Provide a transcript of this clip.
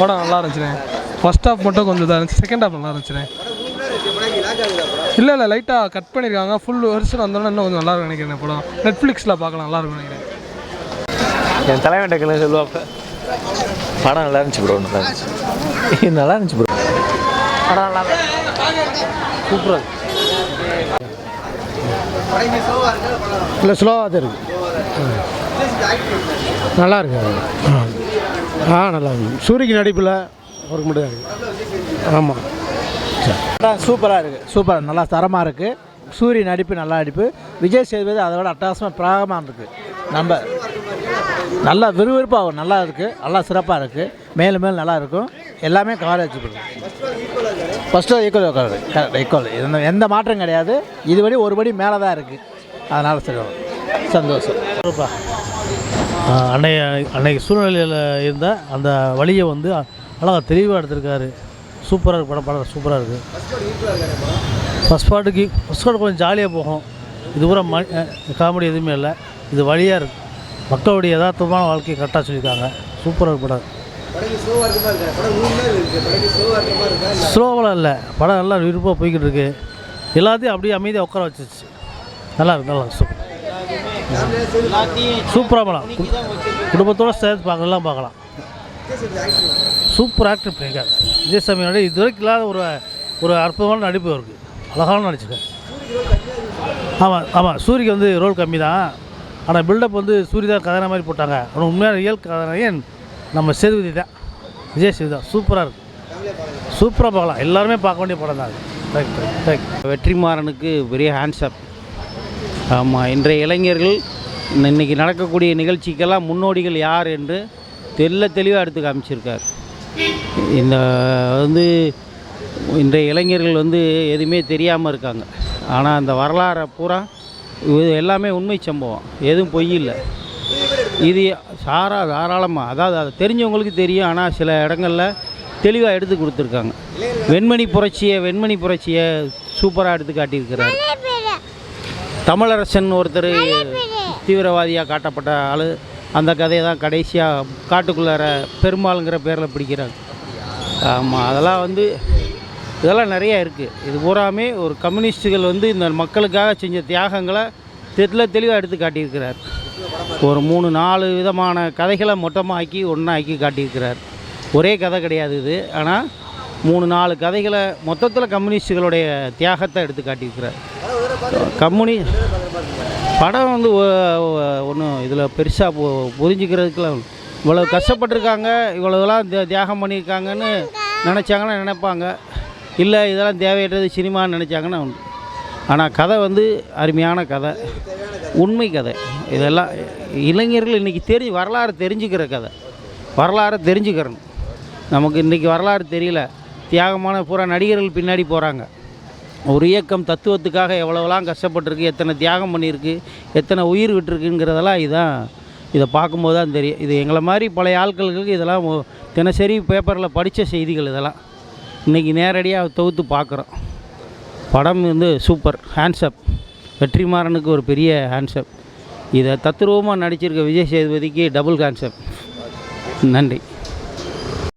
படம் நல்லா இருந்துச்சுண்ணே. First half மட்டும் கொஞ்சம் இதாக இருந்துச்சு. செகண்ட் ஹாஃப் நல்லா இருந்துச்சுண்ணே. இல்லை இல்லை லைட்டாக கட் பண்ணியிருக்காங்க ஃபுல் வருஷம் வந்தோன்னே இன்னும் கொஞ்சம் நல்லா இருக்கும் நினைக்கிறேன் படம். நெட்ஃப்ளிக்ஸில் பார்க்கலாம் நல்லா இருக்கும் நினைக்கிறேன். என் தலைவன் டக்குன்னு சொல்லுவாப்ப படம் நல்லா இருந்துச்சு ப்ரோ நல்லா இருந்துச்சு. நல்லா இருந்துச்சு ப்ரோ படம் நல்லா சூப்பராக இல்லை ஸ்லோவாக தான் இருக்கு. நல்லா இருக்கு. ஆ நல்லா இருக்கு. சூரியக்கு நடிப்பில் ஒர்க் மட்டும் தான் இருக்கு ஆமாம் சூப்பராக இருக்குது சூப்பர் நல்லா தரமாக இருக்குது சூரிய நடிப்பு நல்லா நடிப்பு. விஜய் சேதுபதி அதை விட அட்டகாசமாக பிராகமாக இருக்குது நம்ம நல்லா விறுவிறுப்பாகும் நல்லா இருக்குது நல்லா சிறப்பாக இருக்குது மேலும் மேலும் நல்லா இருக்கும். எல்லாமே கவரேஜ் ஃபஸ்ட்டு ஈக்குவல் ஈக்குவல் எந்த எந்த மாற்றம் கிடையாது. இதுபடி ஒரு படி மேலே தான் இருக்குது அதனால் சரி சந்தோஷம். அன்னைய அன்னைக்கு சூழ்நிலையில் இருந்த அந்த வழியை வந்து அழகாக தெளிவாக எடுத்திருக்காரு. சூப்பராக இருக்கு படம் படம் சூப்பராக இருக்குது ஃபஸ்ட் பாட்டுக்கு ஃபஸ்ட் பாட்டு கொஞ்சம் ஜாலியாக போகும். இது பூரா ம காமெடி எதுவுமே இல்லை. இது வழியாக இருக்குது மக்களுடைய யதார்த்தமான வாழ்க்கையை கரெக்டாக சொல்லியிருக்காங்க. சூப்பராக இருக்கு படம். ஸ்லோவெல்லாம் இல்லை. படம் நல்லா விருப்பமாக போய்கிட்டு இருக்கு. எல்லாத்தையும் அப்படியே அமைதியாக உட்கார வச்சிருச்சு. நல்லா இருக்கு நல்லா சூப்பர். சூப்பராக படம் குடும்பத்தோடு சேர்த்து பார்க்கலாம் பார்க்கலாம். சூப்பர் ஆக்டர் பண்ணியிருக்காரு விஜய் சாமியோட இது வரைக்கும் இல்லாத ஒரு ஒரு அற்புதமான நடிப்பு இருக்குது அழகான நடிச்சிருக்காரு. ஆமாம் ஆமாம் சூரிக்கு வந்து ரோல் கம்மி தான் ஆனால் பில்டப் வந்து சூரி தான் கதான மாதிரி போட்டாங்க. ஆனால் உண்மையான ரியல் கதாநாயகன் நம்ம சேதுபதி தான். விஜய் சேது தான். சூப்பராக இருக்குது சூப்பராக பார்க்கலாம். எல்லாருமே பார்க்க வேண்டிய படம் தான் அது. தேங்க் தேங்க் வெற்றிமாறனுக்கு பெரிய ஹேண்ட்ஸ்அப் ஆமாம் இன்றைய இளைஞர்கள் இன்னைக்கு நடக்கக்கூடிய நிகழ்ச்சிக்கெல்லாம் முன்னோடிகள் யார் என்று தெல்ல தெளிவாக எடுத்து காமிச்சிருக்கார். இந்த வந்து இன்றைய இளைஞர்கள் வந்து எதுவுமே தெரியாமல் இருக்காங்க. ஆனால் அந்த வரலாறை பூரா இது எல்லாமே உண்மை சம்பவம். எதுவும் பொய் இல்லை. இது சாரா தாராளமாக அதாவது அதை தெரிஞ்சவங்களுக்கு தெரியும். ஆனால் சில இடங்களில் தெளிவாக எடுத்து கொடுத்துருக்காங்க. வெண்மணி புரட்சியை வெண்மணி புரட்சியை சூப்பராக எடுத்து காட்டியிருக்கிறார். தமிழரசன் ஒருத்தர் தீவிரவாதியாக காட்டப்பட்ட ஆள். அந்த கதையை தான் கடைசியாக காட்டுக்குள்ளார பெருமாளுங்கிற பேரில் பிடிக்கிறாங்க. ஆமாம் அதெல்லாம் வந்து இதெல்லாம் நிறையா இருக்குது இது பூராமே ஒரு கம்யூனிஸ்ட்டுகள் வந்து இந்த மக்களுக்காக செஞ்ச தியாகங்களை தெல்ல தெளிவாக எடுத்து காட்டியிருக்கிறார். ஒரு மூணு நாலு விதமான கதைகளை மொத்தமாக்கி ஒன்றாக்கி காட்டியிருக்கிறார். ஒரே கதை கிடையாது இது. ஆனால் மூணு நாலு கதைகளை மொத்தத்தில் கம்யூனிஸ்டுகளுடைய தியாகத்தை எடுத்து காட்டியிருக்கிறார். கம்யூனி படம் வந்து ஒன்றும் இதில் பெருசாக பு புரிஞ்சுக்கிறதுக்குலாம் இவ்வளோ கஷ்டப்பட்டிருக்காங்க இவ்வளோலாம் தியாகம் பண்ணியிருக்காங்கன்னு நினச்சாங்கன்னா நினைப்பாங்க. இல்லை இதெல்லாம் தேவையற்றது சினிமான்னு நினச்சாங்கன்னா உண்டு. ஆனால் கதை வந்து அருமையான கதை. உண்மை கதை. இதெல்லாம் இளைஞர்கள் இன்றைக்கி தெரிஞ்சு வரலாறு தெரிஞ்சுக்கிற கதை. வரலாறை தெரிஞ்சுக்கிறணும். நமக்கு இன்றைக்கி வரலாறு தெரியல. தியாகமான பூரா நடிகர்கள் பின்னாடி போகிறாங்க ஒரு இயக்கம் தத்துவத்துக்காக எவ்வளோலாம் கஷ்டப்பட்டிருக்கு எத்தனை தியாகம் பண்ணியிருக்கு எத்தனை உயிர் விட்டுருக்குங்கிறதெல்லாம் இதான் இதை பார்க்கும்போது தான் தெரியும். இது எங்களை மாதிரி பழைய ஆட்களுக்கு இதெல்லாம் தினசரி பேப்பரில் படித்த செய்திகள் இதெல்லாம். இன்றைக்கி நேரடியாக தொகுத்து பார்க்குறோம். படம் வந்து சூப்பர் ஹேண்ட்ஸப் வெற்றிமாறனுக்கு ஒரு பெரிய ஹேண்ட்ஸப் இதை தத்ரூபமாக நடிச்சிருக்க விஜய் சேதுபதிக்கு டபுள் ஹேண்ட்ஸப் நன்றி.